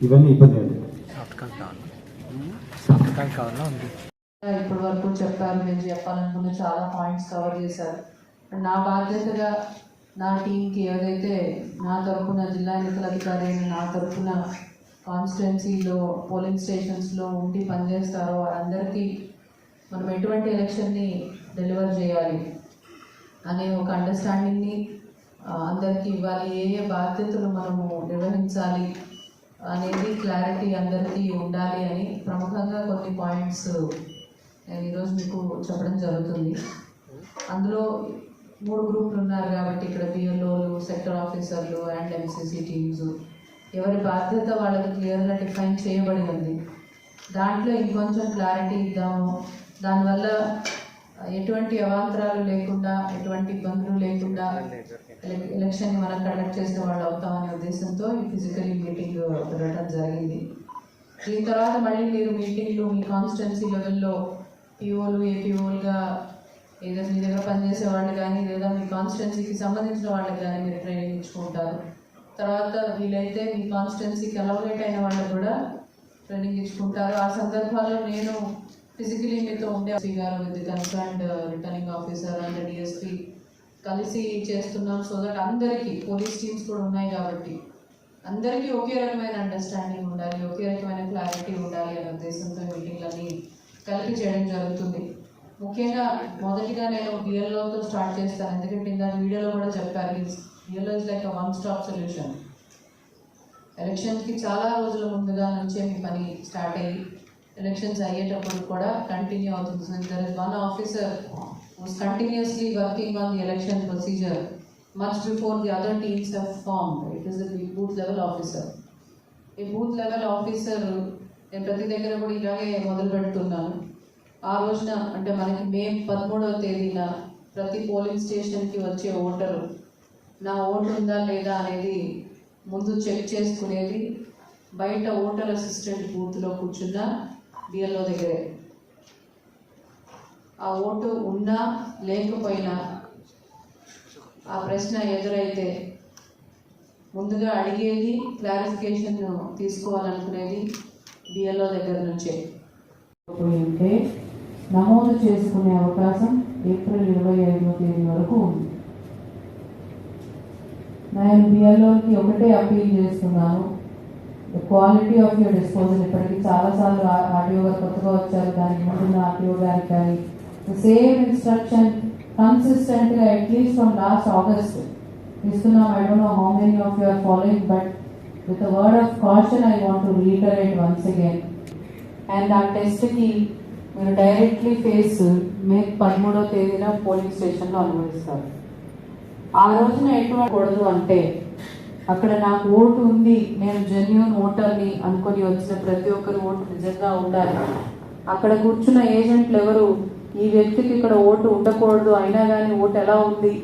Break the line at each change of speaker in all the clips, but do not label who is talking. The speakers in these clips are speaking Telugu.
ఇవన్నీ ఇబ్బంది
ఇప్పటి వరకు చెప్పారు నేను చెప్పాలనుకున్న చాలా పాయింట్స్ కవర్ చేశారు. నా బాధ్యతగా నా టీంకి ఏదైతే నా తరఫున జిల్లా ఎన్నికల అధికారి అయిన నా తరఫున కాన్స్టిట్యున్సీలో పోలింగ్ స్టేషన్స్లో ఉండి పనిచేస్తారో వారందరికీ మనం ఎటువంటి ఎలక్షన్ని డెలివర్ చేయాలి అనే ఒక అండర్స్టాండింగ్ని అందరికీ ఇవ్వాలి. ఏ ఏ బాధ్యతలు మనము నిర్వహించాలి అనేది క్లారిటీ అందరికీ ఉండాలి అని ప్రముఖంగా కొన్ని పాయింట్స్ నేను ఈరోజు మీకు చెప్పడం జరుగుతుంది. అందులో మూడు గ్రూపులు ఉన్నారు కాబట్టి ఇక్కడ బిఎల్ఓలు సెక్టర్ ఆఫీసర్లు అండ్ ఎంసీసీ టీమ్స్ ఎవరి బాధ్యత వాళ్ళకి క్లియర్గా డిఫైన్ చేయబడి ఉంది దాంట్లో ఇంకొంచెం క్లారిటీ ఇద్దాము. దానివల్ల ఎటువంటి అవాంతరాలు లేకుండా ఎటువంటి ఇబ్బందులు లేకుండా ఎల- ఎలక్షన్ని మనం కండక్ట్ చేసిన వాళ్ళు అవుతామనే ఉద్దేశంతో ఈ ఫిజికలీ మీటింగ్ పెట్టడం జరిగింది. దీని తర్వాత మళ్ళీ మీరు మీటింగ్లు మీ కాన్స్టిట్యున్సీ లెవెల్లో పిఓలు ఏపీఓలుగా ఏదో మీ దగ్గర పనిచేసే వాళ్ళు కానీ లేదా మీ కాన్స్టిట్యున్సీకి సంబంధించిన వాళ్ళకి కానీ మీరు ట్రైనింగ్ ఇచ్చుకుంటారు. తర్వాత వీలైతే మీ కాన్స్టిట్యున్సీకి అలౌలేట్ అయిన వాళ్ళకు కూడా ట్రైనింగ్ ఇచ్చుకుంటారు. ఆ సందర్భాల్లో నేను ఫిజికలీ మీతో ఉండే గారు with concerned returning officer and DSP కలిసి చేస్తున్నాం సో దట్ అందరికీ పోలీస్ టీమ్స్ కూడా ఉన్నాయి కాబట్టి అందరికీ ఒకే రకమైన అండర్స్టాండింగ్ ఉండాలి ఒకే రకమైన క్లారిటీ ఉండాలి అనే ఉద్దేశంతో మీటింగ్లన్నీ కలిపి చేయడం జరుగుతుంది. ముఖ్యంగా మొదటిగా నేను బిఎల్ఓతో స్టార్ట్ చేస్తాను. ఎందుకంటే ఇందాక వీడియోలో కూడా చెప్పారు BLO is like one stop solution ఎలక్షన్స్కి చాలా రోజుల ముందుగా నుంచే మీ పని స్టార్ట్ అయ్యి ఎలక్షన్స్ అయ్యేటప్పుడు కూడా కంటిన్యూ అవుతుంది there is one officer was continuously working on the election procedure much before the other teams have formed. It is booth booth level officer. ఈ బూత్ లెవెల్ ఆఫీసర్ నేను ప్రతి దగ్గర కూడా ఇలాగే మొదలు పెడుతున్నాను ఆ రోజున అంటే మనకి మే పదమూడవ తేదీన ప్రతి పోలింగ్ స్టేషన్కి వచ్చే ఓటరు నా ఓటు ఉందా లేదా అనేది ముందు చెక్ చేసుకునేది బయట ఓటర్ అసిస్టెంట్ బూత్లో కూర్చున్నా బిఎల్ఓ దగ్గరే. ఆ ఓటు ఉన్నా లేకపోయినా ఆ ప్రశ్న ఎదురైతే ముందుగా అడిగేది క్లారిఫికేషన్ తీసుకోవాలనుకునేది బిఎల్ఓ దగ్గర నుంచే. అంటే నమోదు చేసుకునే అవకాశం ఏప్రిల్ ఇరవై ఐదవ తేదీ వరకు ఉంది. నేను బిఎల్ఓకి ఒకటే అప్పీల్ చేస్తున్నాను. క్వాలిటీ ఆఫ్ యువర్ డిస్పోజల్ ఇప్పటికీ చాలాసార్లు ఆర్టీఓ గారు కొత్తగా వచ్చారు. దానికి ముందున్న ఆర్టీఓ గారికి కానీ సేమ్ ఇన్స్ట్రక్షన్ కన్సిస్టెంట్గా at least from last August ఇస్తున్నాం. I don't know how many of your following but with word of caution I want to reiterate once again and ఆ టెస్ట్కి మీరు డైరెక్ట్లీ ఫేస్ మే పదమూడవ తేదీన పోలింగ్ స్టేషన్లో అనుభవిస్తారు ఆ రోజున ఎటువంటి కూడదు అంటే అక్కడ నాకు ఓటు ఉంది నేను జెన్యున్ ఓటర్ని అనుకొని వచ్చిన ప్రతి ఒక్కరు ఓటు నిజంగా ఉండాలి. అక్కడ కూర్చున్న ఏజెంట్లు ఎవరు? ఈ వ్యక్తికి ఇక్కడ ఓటు ఉండకూడదు అయినా కానీ ఓటు ఎలా ఉంది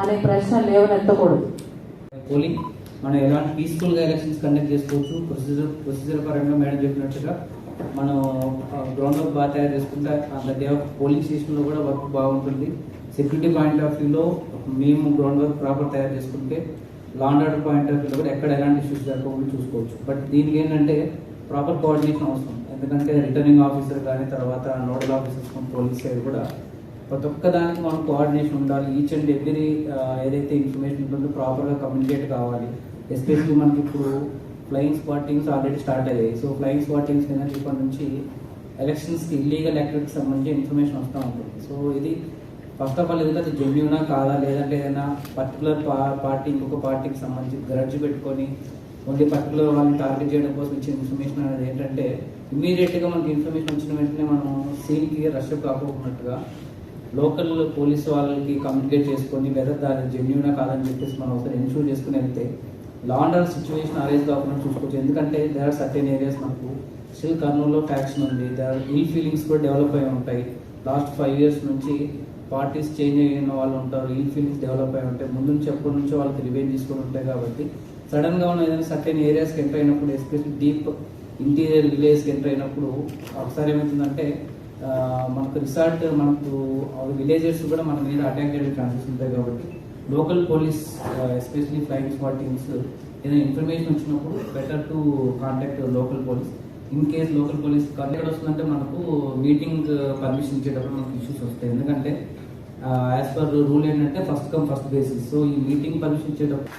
అనే ప్రశ్న లేవనెత్తకూడదు.
పోలింగ్ మనం ఎలాంటి పీస్ఫుల్గా ఎలక్షన్స్ కండక్ట్ చేసుకోవచ్చు? ప్రొసీజర్ ప్రొసీజర్ పరంగా మేడం చెప్పినట్టుగా మనం గ్రౌండ్ వర్క్ బాగా తయారు చేసుకుంటే అంత పోలింగ్ స్టేషన్లో కూడా వర్క్ బాగుంటుంది. సెక్యూరిటీ పాయింట్ ఆఫ్ వ్యూలో మేము గ్రౌండ్ వర్క్ ప్రాపర్ తయారు చేసుకుంటే లాండ్ ఆర్డర్ పాయింట్ ఆఫ్ వ్యూలో కూడా ఎక్కడ ఎలాంటి ఇష్యూస్ జరగకుండా చూసుకోవచ్చు. బట్ దీనికి ఏంటంటే ప్రాపర్ కోఆర్డినేషన్ అవసరం. ఎందుకంటే రిటర్నింగ్ ఆఫీసర్ కానీ తర్వాత నోడల్ ఆఫీసర్స్ పోలీస్ సైడ్ కూడా ప్రతి ఒక్క దానికి మనం కోఆర్డినేషన్ ఉండాలి. ఈచ్ అండ్ ఎవ్రీ ఏదైతే ఇన్ఫర్మేషన్ ఉంటుందో ప్రాపర్గా కమ్యూనికేట్ కావాలి. ఎస్పెషల్లీ మనకి ఇప్పుడు ఫ్లయింగ్ స్పాటింగ్స్ ఆల్రెడీ స్టార్ట్ అయ్యాయి. సో ఫ్లయింగ్ స్పాటింగ్స్ ఏంటంటే ఇప్పటి నుంచి ఎలక్షన్స్కి ఇల్లీగల్ యాక్టివిటీకి సంబంధించి ఇన్ఫర్మేషన్ వస్తూ ఉంటుంది. సో ఇది ఫస్ట్ ఆఫ్ ఆల్ ఏదైతే అది జెన్యునా కాదా లేదంటే ఏదైనా పర్టికులర్ పార్టీ ఇంకొక పార్టీకి సంబంధించి గ్రడ్జ్ పెట్టుకొని ఓన్లీ పర్టికులర్ వాళ్ళని టార్గెట్ చేయడం కోసం ఇచ్చే ఇన్ఫర్మేషన్ అనేది ఏంటంటే ఇమీడియట్గా మనకి ఇన్ఫర్మేషన్ వచ్చిన వెంటనే మనం సీన్కి రష్ కాకపోతున్నట్టుగా లోకల్ పోలీస్ వాళ్ళకి కమ్యూనికేట్ చేసుకొని వెదర్ దాని జెన్యునా కాదని చెప్పేసి మనం ఒకసారి ఎన్షూర్ చేసుకుని వెళ్తే law and order situation arise కాకుండా చూసుకోవచ్చు. ఎందుకంటే దేర్ ఆర్ సర్టెన్ ఏరియాస్ మనకు స్టిల్ కర్నూలులో ఫ్యాక్షన్ ఉంది. దేర్ ఆర్ ఈ ఫీలింగ్స్ కూడా డెవలప్ అయి ఉంటాయి. లాస్ట్ ఫైవ్ ఇయర్స్ నుంచి పార్టీస్ చేంజ్ అయిన వాళ్ళు ఉంటారు ఈ ఫీలింగ్స్ డెవలప్ అయి ఉంటాయి ముందు నుంచి ఎప్పటి నుంచో వాళ్ళకి రివెంజ్ తీసుకొని ఉంటాయి కాబట్టి సడన్గా ఉన్న ఏదైనా సర్టెన్ ఏరియాస్కి ఎంటర్ అయినప్పుడు ఎస్పెషల్లీ డీప్ ఇంటీరియర్ విలేజ్కి ఎంటర్ అయినప్పుడు ఒకసారి ఏమవుతుందంటే మనకు రిసార్ట్ మనకు విలేజెస్ కూడా మన మీద అటాక్ అయ్యే ఛాన్సెస్ ఉంటాయి కాబట్టి local police especially flight squad teams ఏదైనా ఇన్ఫర్మేషన్ వచ్చినప్పుడు better to contact local police in case local police ఎక్కడ వస్తుందంటే మనకు మీటింగ్ పర్మిషన్ ఇచ్చేటప్పుడు మనకు ఇష్యూస్ వస్తాయి. ఎందుకంటే యాజ్ పర్ రూల్ ఏంటంటే first come first basis so ఈ మీటింగ్ పర్మిషన్ ఇచ్చేటప్పుడు